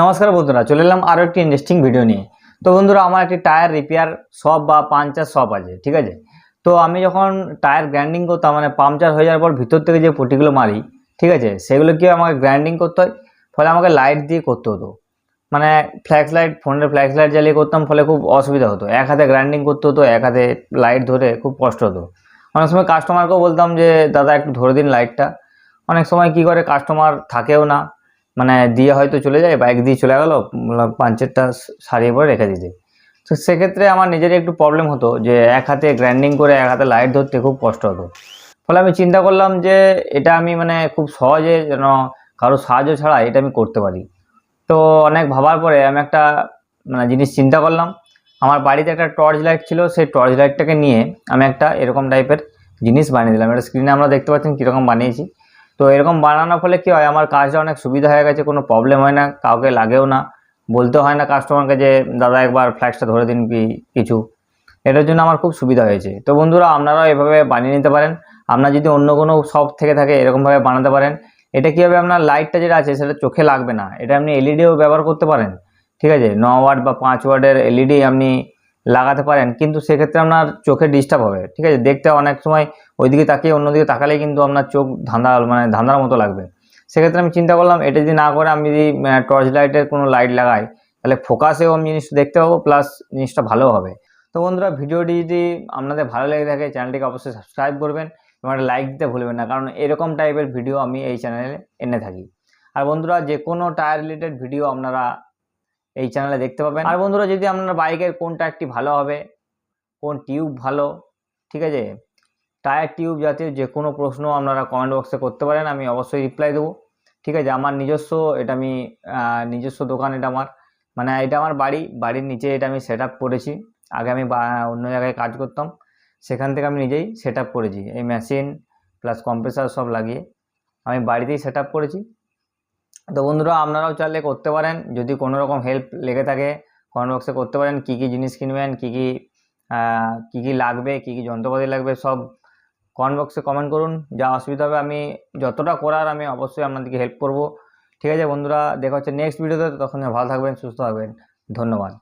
নমস্কার বন্ধুরা, চলে এলাম আরও একটি ইন্টারেস্টিং ভিডিও নিয়ে। তো বন্ধুরা, আমার একটি টায়ার রিপেয়ার শপ বা পাঞ্চার শপ আছে, ঠিক আছে? তো আমি যখন টায়ার গ্রাইন্ডিং করতাম মানে পাংচার হয়ে যাওয়ার পর ভিতর থেকে যে পটিগুলো মারি, ঠিক আছে? সেগুলো কি আমাকে গ্রাইন্ডিং করতে হয়? ফলে আমাকে লাইট দিয়ে করতে হতো। মানে ফ্ল্যাশ লাইট ফোনের ফ্ল্যাশ লাইট জ্বালিয়ে করতাম, ফলে খুব অসুবিধা হতো। এক হাতে গ্রাইন্ডিং করতে হতো, এক হাতে লাইট ধরে খুব কষ্ট হতো। অনেক সময় কাস্টমারকেও বলতাম যে, দাদা, একটু ধরে দিন লাইটটা অনেক সময় কি করে কাস্টমার থাকেও না। মানে দিয়ে হয়তো চলে যায় বাইক দিয়ে চলে গেলো পাঞ্চেরটা সারিয়ে পরে রেখে দিতে তো সেক্ষেত্রে আমার নিজেরই একটু প্রবলেম হতো যে এক হাতে গ্রাইন্ডিং করে এক হাতে লাইট ধরতে খুব কষ্ট হতো। ফলে আমি চিন্তা করলাম যে এটা আমি মানে খুব সহজে যেন কারও সাহায্য ছাড়া এটা আমি করতে পারি। তো অনেক ভাবার পরে আমি একটা মানে জিনিস চিন্তা করলাম। আমার বাড়িতে একটা টর্চ লাইট ছিল, সেই টর্চ লাইটটাকে নিয়ে আমি একটা এরকম টাইপের জিনিস বানিয়ে দিলাম। এটা স্ক্রিনে আমরা দেখতে পাচ্ছেন কীরকম বানিয়েছি। তো এরকম বানানোর ফলে কী হয়? আমার কাজটা অনেক সুবিধা হয়ে গেছে, কোনো প্রবলেম হয় না, কাউকে লাগেও না। বলতে হয় না কাস্টমারকে যে, দাদা একবার ফ্ল্যাক্সটা ধরে দিন কি কিছু? এটার জন্য আমার খুব সুবিধা হয়েছে। তো বন্ধুরা, আপনারাও এভাবে বানিয়ে নিতে পারেন। আপনার যদি অন্য কোনো শপ থেকে থাকে, এরকমভাবে বানাতে পারেন। এটা কী হবে? আপনার লাইটটা যেটা আছে, সেটা চোখে লাগবে না। এটা আপনি এলইডিও ব্যবহার করতে পারেন। ঠিক আছে? ন ওয়াট বা পাঁচ ওয়াটের এলইডি আপনি লাগাতে পারেন, কিন্তু সেক্ষেত্রে আপনার চোখে ডিস্টার্ব হবে, ঠিক আছে? দেখতে অনেক সময় ওইদিকে তাকিয়ে অন্যদিকে তাকালে কিন্তু আপনার চোখ ধাঁধা মানে ধাঁধার মতো লাগবে। সেক্ষেত্রে আমি চিন্তা করলাম, এটা যদি না করে আমি যদি টর্চ লাইটের কোনো লাইট লাগাই, তাহলে ফোকাসেও আমি জিনিসটা দেখতে পাবো প্লাস জিনিসটা ভালো হবে। তো বন্ধুরা, ভিডিওটি যদি আপনাদের ভালো লেগে থাকে, চ্যানেলটিকে অবশ্যই সাবস্ক্রাইব করবেন এবং একটা লাইক দিতে ভুলবেন না, কারণ এরকম টাইপের ভিডিও আমি এই চ্যানেলে এনে থাকি। আর বন্ধুরা যে কোনো টায়ার রিলেটেড ভিডিও আপনারা এই চ্যানেলে দেখতে পাবেন। আর বন্ধুরা, যদি আপনার বাইকের কোনটা একটি ভালো হবে, কোন টিউব ভালো, ঠিক আছে? টায়ার টিউব জাতীয় যে কোনো প্রশ্ন আপনারা কমেন্ট বক্সে করতে পারেন, আমি অবশ্যই রিপ্লাই দেবো। ঠিক আছে? আমার নিজস্ব, এটা আমি নিজস্ব দোকান, এটা আমার মানে এটা আমার বাড়ি, বাড়ির নিচে এটা আমি সেট করেছি। আগে আমি অন্য জায়গায় কাজ করতাম, সেখান থেকে আমি নিজেই সেট করেছি। এই মেশিন প্লাস কম্প্রেসার সব লাগিয়ে আমি বাড়িতেই সেট করেছি। তো বন্ধুরা, আপনারাও চাইলে করতে পারেন। যদি কোনো রকম হেল্প লেগে থাকে কমেন্ট বক্সে করতে পারেন। কী কী জিনিস কিনবেন, কী কী কি কী লাগবে, কী কী যন্ত্রপাতি লাগবে, সব কমেন্ট বক্সে কমেন্ট করুন। যা অসুবিধা হবে, আমি যতটা করার, আমি অবশ্যই আপনাদেরকে হেল্প করব। ঠিক আছে বন্ধুরা, দেখা হচ্ছে নেক্সট ভিডিওতে তখন ভালো থাকবেন, সুস্থ থাকবেন। ধন্যবাদ।